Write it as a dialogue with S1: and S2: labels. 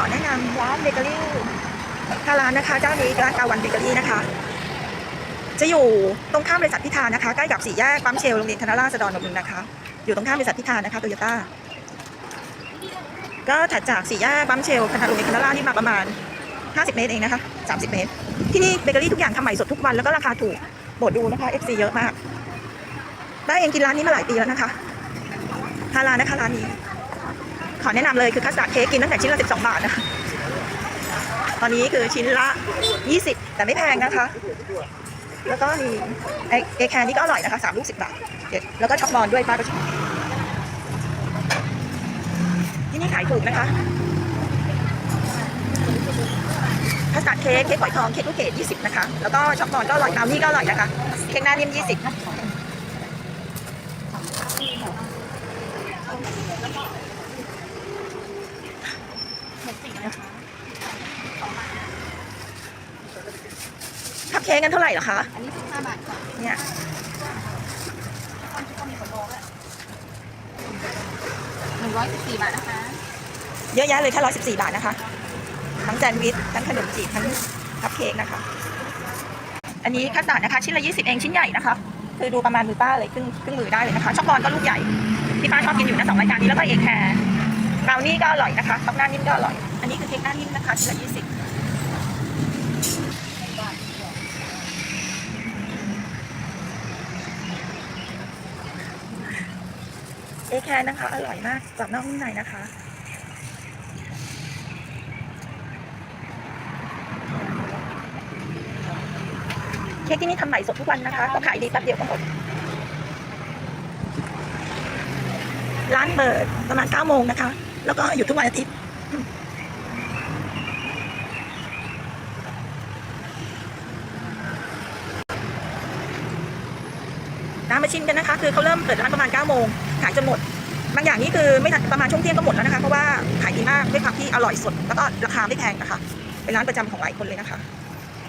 S1: อแนะนำร้านเบเกอรี่ถ้าร้านนะคะเจ้านี้ร้านกาวันเบเกอรี่นะคะ จะอยู่ตรงข้ามบริษัทพิธานะคะใกล้กับสี่แยกปั๊มเชลโรงเรียนธนราษฎรบำรุงนะคะ อยู่ตรงข้ามบริษัทพิธานะคะโตโยต้าก็ถัดจากสี่แยกปั๊มเชลธนาโรงเรียนธนราษฎรนี่มาประมาณ 50 เมตรเองนะคะ30 เมตร ที่นี่เบเกอรี่ทุกอย่างทำใหม่สดทุกวันแล้วก็ราคาถูกโปรดดูนะคะ FC เยอะมากได้เองกินร้านนี้มาหลายปีแล้วนะคะฮาลานะคะร้านนี้ ขอแนะนำเลยคือคัสตาร์ดเค้กกินตั้งแต่ชิ้นละ 12 บาทนะตอนนี้คือชิ้นละ 20 แต่ไม่แพงนะคะ แล้วก็มีไอเอแคนนี่ก็อร่อยนะคะ3ลูก10บาท แล้วก็ช็อกบอลด้วยป้าก็ชอบที่นี่ขายถูกนะคะคัสตาร์ดเค้กเค้กฝอยทองเค้กลูกเกด20นะคะ แล้วก็ช็อกบอลก็อร่อยบราวนี่ก็อร่อยนะคะ เค้กหน้านิ่ม20คัพ ค้กกันเท่าไหร่เหรอคะ
S2: อันนี้สิบห้าบาทค่ะ
S1: เนี่ย
S2: หนึ่งร้อยสิบสี่บาทนะคะ
S1: เยอะแยะเลยแค่ร้อยสิบสี่บาทนะคะ ทั้งแซนด์วิช ทั้งขนมจีบ ทั้งคัพเค้กนะคะ อันนี้คัสตาร์ดนะคะ ชิ้นละยี่สิบเองชิ้นใหญ่นะคะคือดูประมาณมือป้าเลยครึ่งครึ่งมือได้เลยนะคะช็อกโกแลตก็ลูกใหญ่ที่ป้าชอบกินอยู่นะสองรายการนี้แล้วก็เอกแคร์บราวนี่ก็อร่อยนะคะช็อกหน้านิ่มก็อร่อย อันนี้คือเค้กหน้านิ่มนะคะชิ้นละยี่สิบ เอแคร์นะคะ อร่อยมากกรอบนอกนุ่มในนะคะเค้กที่นี่ทำใหม่สดทุกวันนะคะก็ขายดีแป๊บเดียวก็หมดร้านเปิดประมาณ9โมงนะคะ แล้วก็อยู่ทุกวันอาทิตย์ น้ำมาชิมกันนะคะ คือเขาเริ่มเปิดร้านประมาณ9โมงขายจนหมด บางอย่างนี่คือไม่ทันประมาณช่วงเที่ยงก็หมดแล้วนะคะ เพราะว่าขายดีมากด้วยความที่อร่อยสด แล้วก็ราคาไม่แพงนะคะ เป็นร้านประจำของหลายคนเลยนะคะ